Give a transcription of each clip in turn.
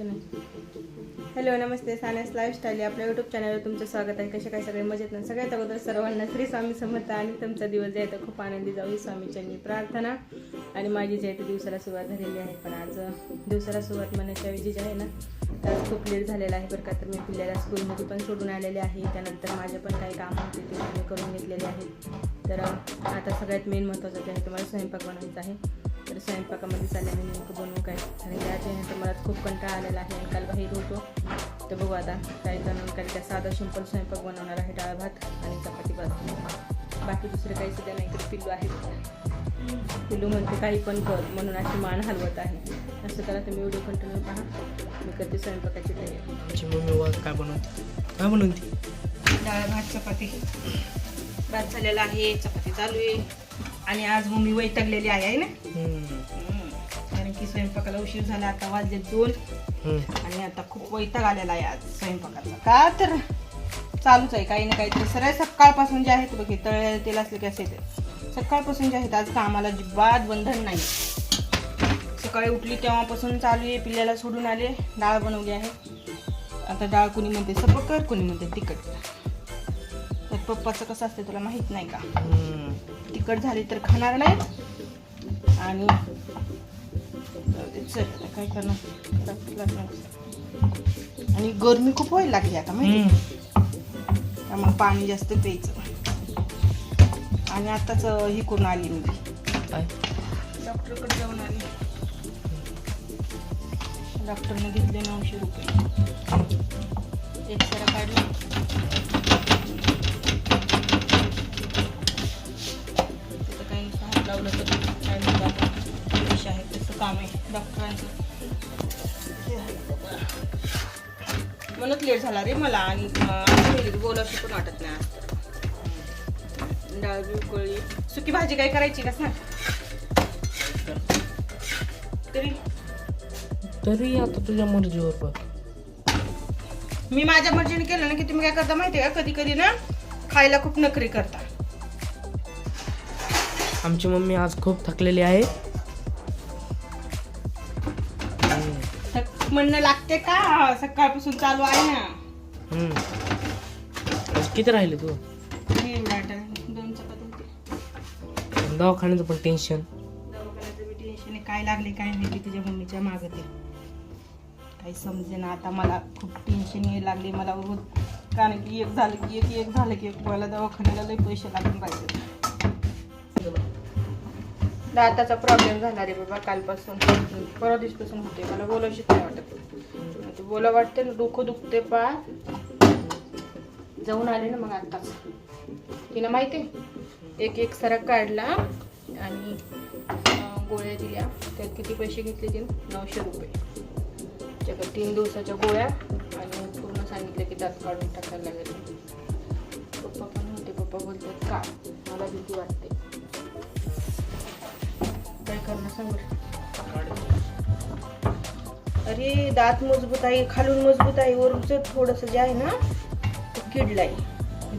Hello नमस्ते. सानेस lifestyle आपल्या यूट्यूब चॅनलवर तुमचं स्वागत आहे. कसे काय सगळे? मजेत ना? सगळ्यात अगोदर सर्वांना श्री स्वामी समर्थ आणि तुमचा दिवस जे आहे तर खूप आनंदी जाऊ ही स्वामीच्यांनी प्रार्थना आणि माझी जी आहे ती दिवसाला सुरुवात झालेली आहे. पण आज दिवसाला सुरुवात म्हणण्याच्या ऐवजी जे आहे ना तर खूप लेट झालेला आहे. बरं का तर मी पिल्ल्याला स्कूलमध्ये पण सोडून आलेले आहे. त्यानंतर माझे पण काही कामं होते ते मी करून घेतलेले आहेत. तर आता सगळ्यात मेन महत्त्वाचं जे आहे तुम्हाला स्वयंपाक बनवायचा आहे. तर स्वयंपाकामध्ये चालल्याने नेमकं बनवू काय? आणि त्याच्यानंतर मला खूप कंटाळा आलेला आहे. आणि काल बाहेर होतो. तर बघू आता काही जण काही त्या साधा सिंपल स्वयंपाक बनवणार आहे डाळ भात आणि चपाती भात. बाकी दुसरं काही सुद्धा नाही. तर पिल्लू आहे. पिल्लू म्हणते काही पण कर. म्हणून अशी मान हलवत आहे. असं करा तुम्ही. व्हिडिओ कंटिन्यू पहा. मी करते स्वयंपाकाची तयारी. मम्मी काय बनवते? काय बनवते? डाळ भात चपाती. भात झालेला आहे. चपाती चालू आहे. आणि आज मम्मी वैतागलेली आहे ना. कारण की स्वयंपाकाला उशीर झाला आता वाजले दोन. आणि आता खूप वैताग आलेला आहे आज स्वयंपाकाचा. का तर? चालूच आहे काही ना काहीतरी सरळ सकाळपासून जे आहेत बघ तळलेलं तेल असलं की असे सकाळपासून जे आहेत आज कामाला अजिबात बंधन नाही. सकाळी उठली तेव्हापासून चालू आहे पिल्ल्याला सोडून आले. डाळ बनवली आहे. आता डाळ कुणी म्हणते सपकर कुणी म्हणते तिखट. तर पप्पाचं कसं असतं तुला माहीत नाही का. तिखट झाली तर खाणार नाहीत आणि काय करणार. आणि गरमी खूप व्हायला लागली आता माहिती. त्यामुळे पाणी जास्त प्यायचं. आणि आताच ही करून आली मी. डॉक्टरकडे जाऊन आली. डॉक्टरने घेतले नऊशे रुपये. एक्सरा काढला. लावलं तर काय म्हणतो आपण पैसे आहेत तसं काम आहे डॉक्टरांचं. आहे. म्हणूनच लेट झाला रे मला आणि बोलावशी पण वाटत नाही आज. डाळ बी उकळली सुकी भाजी काय करायची का सांग? तरी. तरी आता तुझ्या मर्जीवर बघ. मी माझ्या मर्जीने केलं ना की तुम्ही काय करता माहिती आहे का? कधी कधी ना खायला खूप नकरी करता. आमची मम्मी आज खूप थकलेली आहे. म्हणणं लागते का? सकाळपासून चालू आहे ना. हम्म. किती राहिले तू. दोन चपाती. दवाखान्याचं पण टेन्शन दवाखान्याचं टेन्शन काय लागले काय नाही की तुझ्या मम्मीच्या मागं ते. काही समजे ना आता मला खूप टेन्शन यायला लागले. मला कारण की एक झालं की एक एक झालं की एक. मला दवाखान्याला लई पैसे लागून पाहिजे दाताचा प्रॉब्लेम झाला रे बाबा कालपासून. परवा दिवसपासून होते मला बोलावशीच नाही वाटत. ते बोला वाटते ना डोकं दुखते पा. जाऊन आले ना मग आता तिला माहिती आहे एक एक सरक काढला आणि गोळ्या दिल्या. त्यात किती पैसे घेतले तिने? नऊशे रुपये. त्याच्याकडे तीन दिवसाच्या गोळ्या आणि पूर्ण सांगितलं की दात काढून टाकायला लागेल. पप्पा पण होते. पप्पा बोलतात का? मला भीती वाटते. सांग? अरे दात मजबूत आहे खालून मजबूत आहे वरचं थोडंसं जे आहे ना ते किडलाय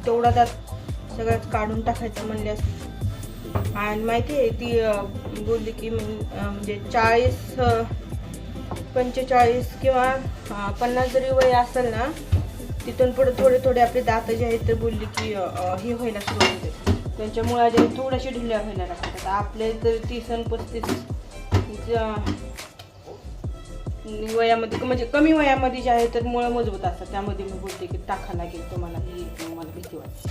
तेवढा दात सगळ्यात काढून टाकायचं म्हणल्यास. आणि माहिती आहे ती बोलली की म्हणजे चाळीस पंचेचाळीस किंवा पन्नास जरी वय असेल ना तिथून पुढे थोडे थोडे आपले दात जे आहेत ते बोलली की हे व्हायला सुरू होते त्यांच्या मुळाच्या थोड्याशा ढिल्या होणार असतात आपले तर तीस आणि पस्तीस वयामध्ये म्हणजे कमी वयामध्ये जे आहे तर मुळं मजबूत असतात. त्यामध्ये मी बोलते की टाका लागेल तुम्हाला. ही मग मला भीती वाटते.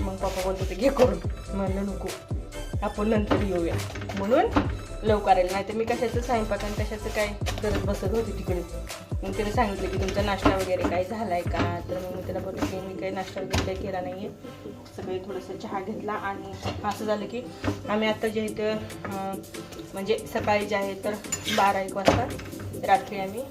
मग पप्पा बोलतो ते घे करून. म्हणलं नको. आपण नंतर येऊया. म्हणून लवकर येईल नाही तर मी कशाचं स्वयंपाक आणि कशाचं काय करत बसत होती तिकडे. मग तिला सांगितलं की तुमचा नाश्ता वगैरे काय झाला आहे का? तर मग मी त्याला बोलले की मी काही नाश्ता वगैरे काही केला नाही आहे सगळे थोडंसं चहा घेतला आणि असं झालं की आम्ही आत्ता जे इथं म्हणजे सकाळी जे आहे तर बारा एक वाजता रात्री आम्ही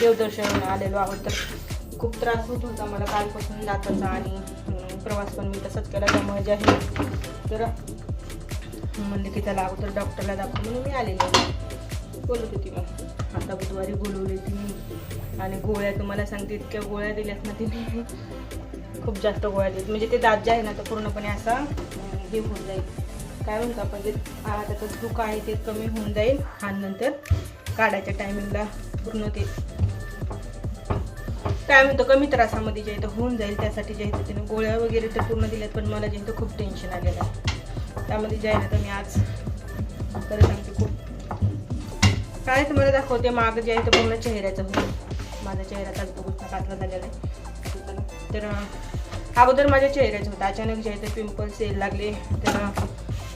देवदर्शन आलेलो आहोत. तर खूप त्रास होत होता मला कालपासून जाताचा आणि प्रवास पण मी तसंच केला. त्यामुळे जे आहे तर म्हणले की त्याला अगोदर डॉक्टरला दाखवून म्हणून मी आलेली बोलत होती मग. आता बुधवारी बोलवली तिने आणि गोळ्या तुम्हाला सांगते इतक्या गोळ्या दिल्यात ना तिने. खूप जास्त गोळ्या दिल्यात. म्हणजे ते दात जे आहे ना तो पूर्णपणे असा हे होऊन जाईल. काय म्हणतो आपण जे त्याचं दुःख आहे ते कमी होऊन जाईल. आणि नंतर काढायच्या टायमिंगला पूर्ण ते. काय म्हणतो कमी त्रासामध्ये जे आहे होऊन जाईल. त्यासाठी जे आहे ते त्याने गोळ्या वगैरे तर पूर्ण दिल्यात पण मला जे आहे खूप टेन्शन आलेलं आहे. त्यामध्ये जे आहे ना तर मी आज तर सांगते खूप काय तुम्हाला दाखवते माग जे आहे तर पूर्ण चेहऱ्याचं होतं. माझा चेहरा बघून कातला झालेला आहे. तर अगोदर माझ्या चेहऱ्याचं होतं. अचानक जे आहे ते पिंपल्स यायला लागले. तर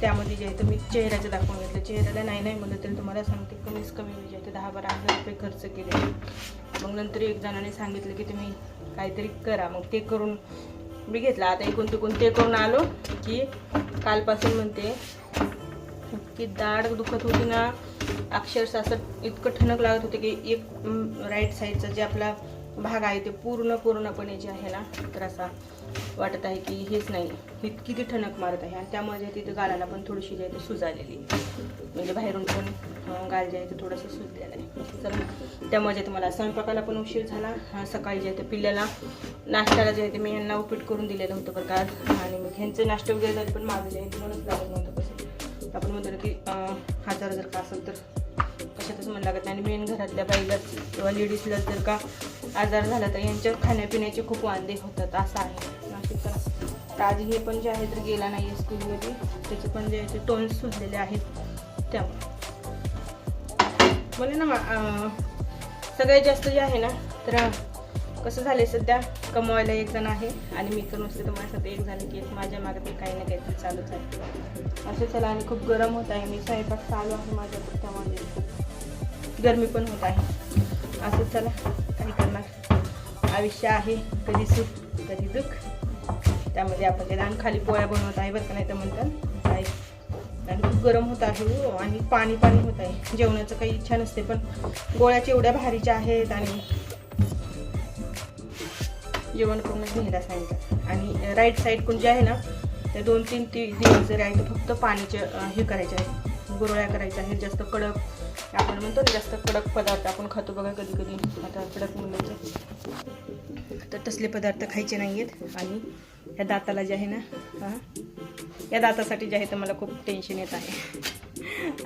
त्यामध्ये जे आहे तर मी चेहऱ्याचं दाखवून घेतलं. चेहऱ्याला नाही नाही म्हणलं तरी तुम्हाला सांगते कमीच कमी मी जे आहे ते दहा बारा हजार रुपये खर्च केले. मग नंतर एक जणाने सांगितलं की तुम्ही काहीतरी करा. मग ते करून मी घेतला. आता इकून तिकून ते करून आलो की कालपासून म्हणते की दाढ दुखत होती ना अक्षरशः असं इतकं ठणक लागत होते की एक राईट साईडचा जे आपला भाग आहे ते पूर्ण पूर्णपणे जे आहे ना तर असा वाटत आहे की हेच नाही. हे किती ठणक मारत आहे. आणि त्यामुळे तिथे गालाला पण थोडीशी जे आहे ती सुजालेली म्हणजे बाहेरून पण गाल जे आहे ते थोडंसं सुजलेलं आहे. तर त्यामुळे जे तुम्हाला स्वयंपाकाला पण उशीर झाला. सकाळी जे आहे ते पिल्ल्याला नाश्त्याला जे आहे ते मी यांना उपीट करून दिलेलं होतं बरं का आज. आणि मग ह्यांचे नाश्ते वगैरे झाले पण माझं जे आहे ते म्हणूनच लागत नव्हतं कसं आपण म्हणतो की आजार हजार जर का असेल तर कशातच मन लागत नाही. आणि मेन घरातल्या बाईलाच किंवा लेडीजला जर का आजार झाला तर यांच्या खाण्यापिण्याचे खूप वांदे होतात. असं आहे. नाशिकचा तर आज हे पण जे आहे तर गेला नाही आहे स्कूलमध्ये त्याचे पण जे आहे ते टोन्स सुजलेले आहेत. त्यामुळे. मला ना मा- सगळ्यात जास्त जे आहे ना तर कसं झालं सध्या? कमवायला एक जण आहे आणि मी तर नुसते तर माझ्यासाठी एक झाले की माझ्या मागे ते काही ना काहीतरी चालूच आहे. असं चला आणि खूप गरम होत आहे मी स्वयंपाक चालू आहे माझ्या त्यामध्ये खूप गरमी पण होत आहे. असं चला काही करणार आयुष्य आहे कधी सुख कधी दुःख. त्यामध्ये आपण ते आणि खाली पोळ्या बनवत आहे बरं का नाही तर म्हणतात आणि खूप गरम होत आहे हो आणि पाणी पाणी होत आहे. जेवणाचं काही इच्छा नसते पण गोळ्याच्या एवढ्या भारीच्या आहेत आणि जेवण करून घ्यायला सांगितलं. आणि राईट साईड कोण जे आहे ना ते दोन तीन ती दिवस जरी आहे ते फक्त पाण्याचे हे करायचे आहेत गुरळ्या करायच्या आहेत जास्त कडक आपण म्हणतो ना जास्त कडक पदार्थ आपण खातो बघा कधी कधी. आता कडक मुलाचे. तर तसले पदार्थ खायचे नाही आहेत आणि ह्या दाताला जे आहे ना हां या दातासाठी जे आहे तर मला खूप टेन्शन येत आहे.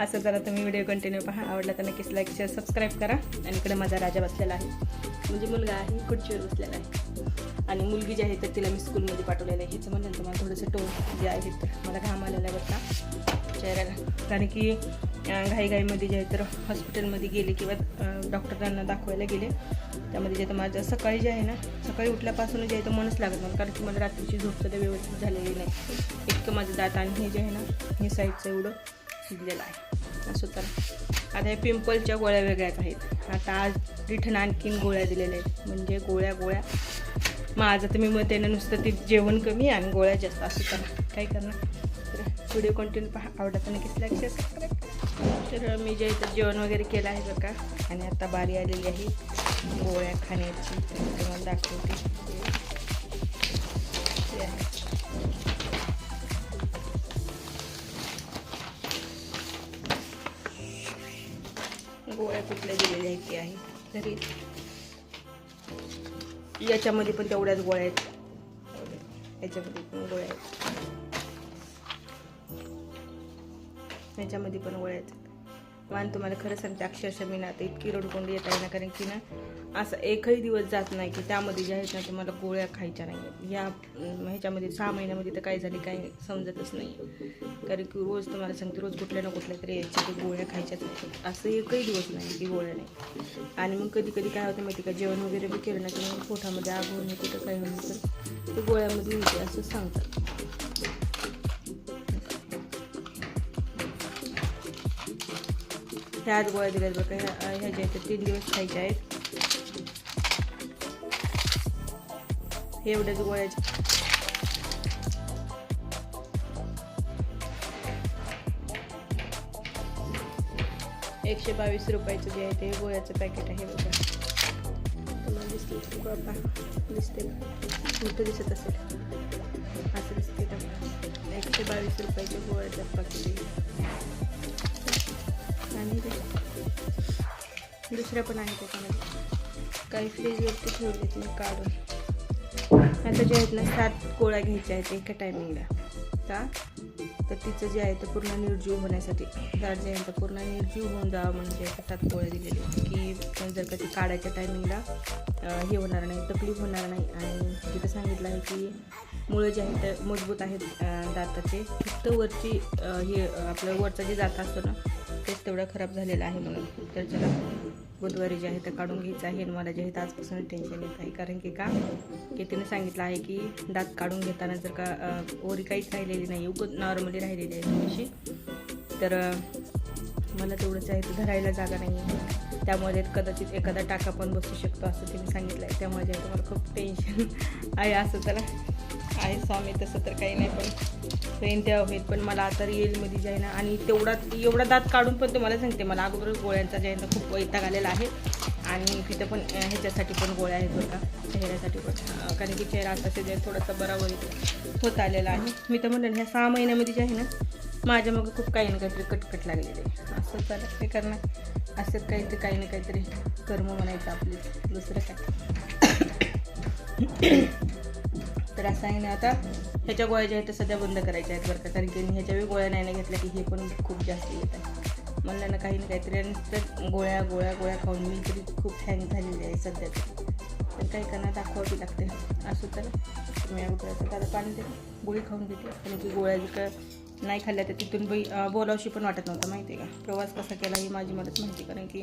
असं जरा तुम्ही व्हिडिओ कंटिन्यू पहा. आवडला तर नक्कीच लाईक शेअर सबस्क्राईब करा. आणि इकडे माझा राजा बसलेला आहे. म्हणजे मुलगा आहे खुर्चीवर बसलेला आहे. आणि मुलगी जी आहे तर तिला मी स्कूलमध्ये पाठवलेलं आहे. ह्याचं म्हणलं तर मला थोडंसं टोन जे आहे तर मला घाम आलेला आहे बरं चेहऱ्याला. कारण की घाईघाईमध्ये जे आहे तर हॉस्पिटलमध्ये गेले किंवा डॉक्टरांना दाखवायला गेले. त्यामध्ये जे तर माझं सकाळी जे आहे ना सकाळी उठल्यापासून जे आहे तर मनच लागत नाही कारण की मला रात्रीची झोप सुद्धा व्यवस्थित झालेली नाही. इतकं माझं दात आणि हे जे आहे ना हे साईडचं एवढं शिजलेलं आहे. असं तर. आता हे पिंपलच्या गोळ्या वेगळ्याच आहेत. आता आज रिठन आणखीन गोळ्या दिलेल्या आहेत. म्हणजे गोळ्या गोळ्या. माझं तर मी मग त्यानं नुसतं ते जेवण कमी आणि गोळ्या जास्त. असं करा काय करणार? तर व्हिडिओ कंटिन्यू पहा. आवडत नक्कीच लाईक शेअर सबस्क्राईब तर मी जे इथं जेवण वगैरे केलं आहे बघा. का आणि आता बारी आलेली आहे. गोळ्या खाण्याची. तुम्हाला दाखवते. गोळ्या कुठल्या दिलेल्या आहेत ती आहे. तरी याच्यामध्ये पण तेवढ्याच गोळ्या आहेत. याच्यामध्ये पण गोळ्या आहेत. याच्यामध्ये पण गोळ्या आहेत. वान तुम्हाला खरं सांगते अक्षरशः मी ना आता इतकी रडकोंडी येत आहे ना कारण की ना असं एकही दिवस जात नाही की त्यामध्ये ज्या आहेत ना तुम्हाला मला गोळ्या खायच्या नाही आहेत या ह्याच्यामध्ये सहा महिन्यामध्ये तर काय झाले काय समजतच नाही. कारण की रोज तुम्हाला सांगते रोज कुठल्या ना कुठल्या तरी यायच्या ते गोळ्या खायच्याच असं एकही दिवस नाही की गोळ्या नाही. आणि मग कधी कधी काय होतं माहिती का जेवण वगैरे बी केलं ना की मग पोटामध्ये आग होऊन कुठं काय होणार तर ते गोळ्यामध्ये होते असं सांगतात. ह्या आज गोळ्या दिल्यात बघा ह्या ह्या ज्या आहेत तीन दिवस खायच्या आहेत. हे एवढ्याच गोळ्याच्या एकशे बावीस रुपयाचं जे आहे ते गोळ्याचं पॅकेट आहे बघा. तुम्हाला दिसते बाबा दिसते मोठं दिसत असेल. असं दिसते एकशे बावीस रुपयाचे गोळ्याचं पॅकेट आहे. आणि दुसऱ्या पण आहे त्याच्यामध्ये. काही फ्रीजवरती ठेवलेत मी काढून. आता जे आहेत ना सात गोळ्या घ्यायच्या आहेत एका टायमिंगला का तर तिचं जे आहे ते पूर्ण निर्जीव होण्यासाठी दार जे आहे तर पूर्ण निर्जीव होऊन जावं म्हणजे हातात गोळ्या दिलेली की जर का ती काढायच्या टायमिंगला हे होणार नाही तकलीफ होणार नाही. आणि तिथं सांगितलं आहे की मुळं जे आहेत तर मजबूत आहेत दाताचे. फक्त वरची हे आपलं वरचा जे दात असतो ना तेच तेवढं खराब झालेलं आहे म्हणून. तर चला बुधवारी जे आहे तर काढून घ्यायचं आहे आणि मला जे आहे तर आजपासून टेन्शन येत आहे. कारण की का? की तिने सांगितलं आहे की दात काढून घेताना जर का ओरी काहीच राहिलेली नाही उगत नॉर्मली राहिलेली आहे थोडीशी. तर मला तेवढंच आहे तर धरायला जागा नाही आहे त्यामुळे कदाचित एखादा टाका पण बसू शकतो असं तिने सांगितलं आहे त्यामुळे जे आहे मला खूप टेन्शन आहे असं त्याला आहे स्वामी तसं तर काही नाही पण होईन तेव्हा होईल. पण मला आता रिअलमध्ये जे आहे ना आणि तेवढा एवढा दात काढून पण तुम्हाला सांगते मला अगोदर गोळ्यांचा जायना खूप वैताग आलेला आहे. आणि तिथं पण ह्याच्यासाठी पण गोळ्या आहेत बघा चेहऱ्यासाठी पण. कारण की चेहरा आता जे थोडासा बरा होईल होत आलेला आहे. मी तर म्हणलं ह्या सहा महिन्यामध्ये जे आहे ना माझ्या मग खूप काही ना काहीतरी कटकट लागलेले असं चालत काय करणार असंच काहीतरी काही ना काहीतरी कर्म म्हणायचं आपली दुसरं काय? रसायनं आहे ना आता. ह्याच्या गोळ्या ज्या आहेत त्या सध्या बंद करायच्या आहेत बरं का. कारण की ह्याच्या वेळी गोळ्या नाही नाही घेतल्या की हे पण खूप जास्त येत आहे. म्हणलं ना काही ना काहीतरी. आणि तर गोळ्या गोळ्या गोळ्या खाऊन मी तरी खूप हँग झालेली आहे सध्या तर. काही करणार? दाखवावी लागते. असं तर मी करायचं आता पाणी देते. गोळी खाऊन घेते. कारण की गोळ्या जर का नाही खाल्ल्या तर तिथून बाई बोलावशी पण वाटत नव्हतं. माहिती आहे का? प्रवास कसा केला ही माझी मदत माहिती कारण की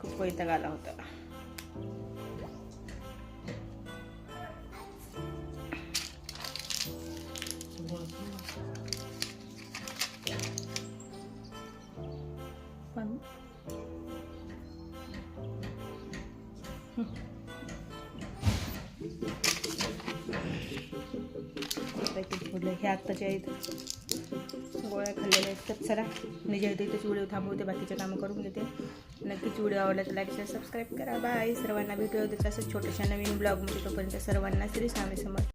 खूप वैताग आला होता. हे आत्ताच्या आहेत गोळ्या खाल्लेल्या आहेत. तर चला मी जे आहे इथेच व्हिडिओ थांबवते बाकीचे कामं करून घेते. नक्कीच व्हिडिओ आवडला तर लाईक शेअर सबस्क्राईब करा. बाय सर्वांना भेटू होते असं छोट्याशा नवीन ब्लॉगमध्ये तोपर्यंत सर्वांना श्री स्वामी समर्थ.